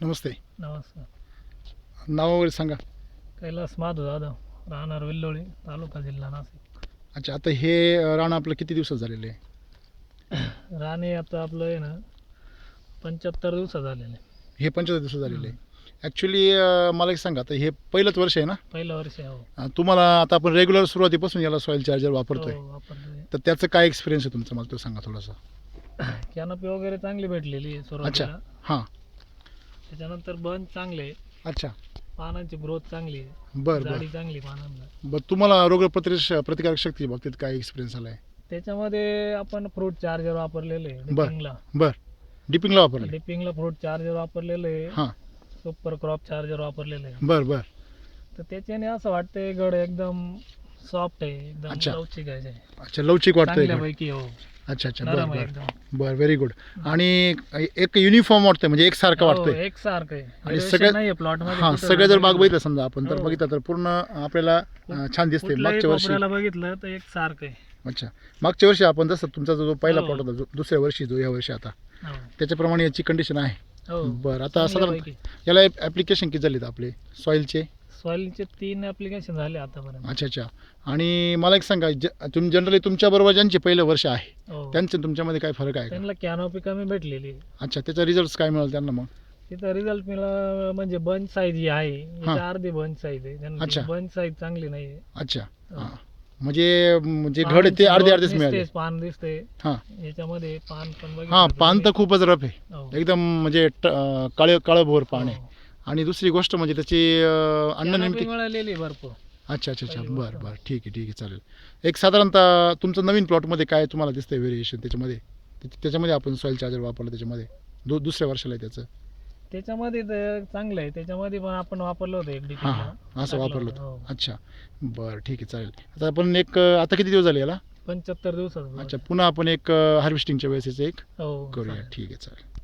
नमस्ते. नमस्कार. नाव वगैरे सांगा. कैलास माधव जाधव राहणार वेल्लोळी तालुका जिल्हा नाशिक. अच्छा आता हे अं, रान आपलं किती दिवसात झालेलं आहे? राणे आता आपलं आहे ना पंच्याहत्तर दिवसात झालेले हे पंचवीस दिवसात झालेलं आहे. ॲक्च्युली मला एक सांगा आता हे पहिलंच वर्ष आहे ना? पहिलं वर्ष आहे, हो. अं, तुम्हाला आता आपण रेग्युलर सुरुवातीपासून याला सॉईल चार्जर वापरतोय. हो, वापरतोय. तर त्याचं काय एक्सपिरियन्स आहे तुमचा? मला तो सांगा थोडासा. कॅनपी वगैरे चांगली भेटलेली आहे सुरुवातीला. हां. त्याच्यानंतर बंद चांगले आहे. अच्छा. पानांची ग्रोथ चांगली आहे. बरं जाडी बरं. चांगली पानांना. बरं तुम्हाला रोग प्रतिकार प्रतिकारक शक्ती बाबतीत काय एक्सपिरियन्स आला आहे त्याच्यामध्ये आपण फ्रूट चार्जर वापरलेलं आहे बर. डिपिंगला बरं. डिपिंगला वापरले डिपिंगला फ्रूट चार्जर वापरलेलं आहे. हां. सुपर क्रॉप चार्जर वापरलेलं आहे. बरं बरं. तर त्याच्याने असं वाटतंय गड एकदम सॉफ्ट आहे एकदम अच्छा. लवचिक आहे. अच्छा लवचिक वाटतंय? चांगल्यापैकी हो. अच्छा अच्छा. बरं नरम आहे बरं. एकदम. बरं व्हेरी गुड आणि एक युनिफॉर्म वाटतंय म्हणजे एकसारखं वाटतंय. हो, एकसारखं आहे. आणि Variation सगळ्या- नाहीये प्लॉट हा सगळे जर बाग. बघितलं समजा आपण तर हो. बघितलं तर पूर्ण आपल्याला अं, छान दिसते मागच्या वर्षी कोपऱ्याला बघितलं तर एक सारखं आहे. अच्छा. मागच्या वर्षी आपण जसं तुमचा जो पहिला हो. प्लॉट होता जो दुसऱ्या वर्षी जो या वर्षी आता हो. त्याच्याप्रमाणे याची कंडिशन आहे. हो. बरं आता साधारण. याला ॲप्लिकेशन किती झालेत आपले? सॉईलचे सॉइलचे तीन ऍप्लिकेशन झाले आतापर्यंत. अच्छा अच्छा. आणि मला एक सांगा ज तुम्ही जनरली तुमच्याबरोबर ज्यांचे पहिलं वर्ष आहे हो. त्यांचे तुमच्यामध्ये काय फरक आहे का? त्यांना कॅनोपी कमी भेटलेली. अच्छा त्याचा रिझल्ट काय मिळाल त्यांना मग? तिथं रिझल्ट मिळाला म्हणजे बंच साईज आहे हा. अर्धी बंच साईज आहे. अच्छा. त्यांना बंच साईज चांगली नाही अच्छा. हो. म्हणजे म्हणजे घड ते अर्धे अर्धेच मिळाले. पान दिसते. हां. याच्यामध्ये पान पण हां पान तर तुम्ही- खूपच रफ आहे. हो. एकदम म्हणजे ट- अं, काळे काळं भोर पान आहे. हो. आणि दुसरी गोष्ट म्हणजे त्याची अं, अन्न नेमकी मिळालेली भरपूर. अच्छा अच्छा अच्छा. बरं. बरं. ठीक आहे ठीक आहे. चालेल. एक साधारणतः तुमचं नवीन प्लॉटमध्ये काय तुम्हाला दिसतंय व्हेरिएशन त्याच्यामध्ये? त्याच्या- त्याच्यामध्ये आपण सॉईल चार्जर वापरलं त्याच्यामध्ये. दु दुसऱ्या वर्षाला आहे त्याचं. त्याच्यामध्ये तर चांगलं आहे. त्याच्यामध्ये पण आपण वापरलं होतं एक हां हां असं वापरलं होतं होतं, अच्छा. बरं ठीक आहे चालेल. आता आपण एक अं, आता किती दिवस झाले याला? पंच्याहत्तर दिवसात. अच्छा पुन्हा आपण एक हार्वेस्टिंगच्या वेळेस याचं एक हो करूया. ठीक आहे चालेल.